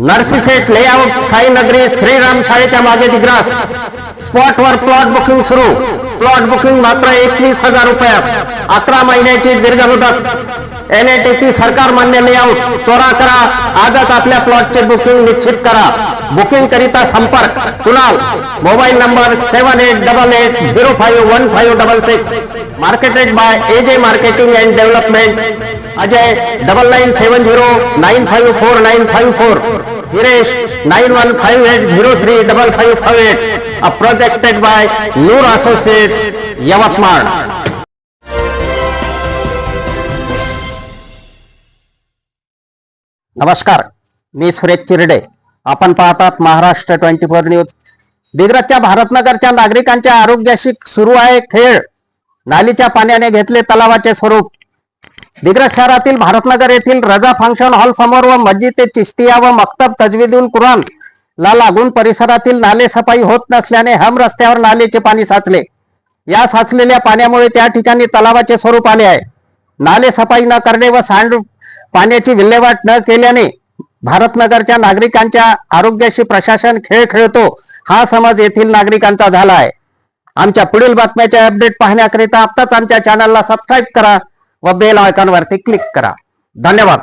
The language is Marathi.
नर्सिसेट सेट लेआउट साईनगरी श्रीराम शाळेच्या मागे दिग्रास. स्पॉटवर प्लॉट बुकिंग सुरू. प्लॉट बुकिंग मात्र एकवीस हजार रुपयात. अकरा महिन्याची दीर्घ एनआयटीसी सरकार मान्य लेआउट त्वरा करा. आजच आपल्या प्लॉटचे बुकिंग निश्चित करा. बुकिंग करिता संपर्क. Kunal? Mobile number seven eight double eight zero five one five double six marketed by A J marketing and development Ajay double nine seven zero nine five four nine five four Hiresh nine one five eight zero three double five five eight a projected by Noor associates Yavatmal नमस्कार मी सुरेश चिरडे. आपण पाहतात महाराष्ट्र ट्वेंटी फोर न्यूज. दिग्रजच्या भारतनगरच्या नागरिकांच्या आरोग्याशी सुरू आहे खेळ. नालीच्या पाण्याने घेतले तलावाचे स्वरूप. दिग्रज शहरातील भारतनगर येथील रजा फंक्शन हॉल समोर व मस्जिद ते चिश्तिया व मक्तब तजवीदून कुरान ला लागून परिसरातील नाले सफाई होत नसल्याने हम रस्त्यावर नालेचे पाणी साचले. या साचलेल्या पाण्यामुळे त्या ठिकाणी तलावाचे स्वरूप आले आहे. नाले सफाई न करणे व सांड पाण्याची विल्हेवाट न केल्याने भारतनगरच्या नागरिकांच्या आरोग्याशी प्रशासन खेळ खेळतो हा समज येथील नागरिकांचा झाला आहे आमच्या पुढील बातम्याच्या अपडेट पाहण्याकरिता आत्ताच आमच्या चॅनलला सबस्क्राईब करा व बेल आयकॉनवरती क्लिक करा. धन्यवाद.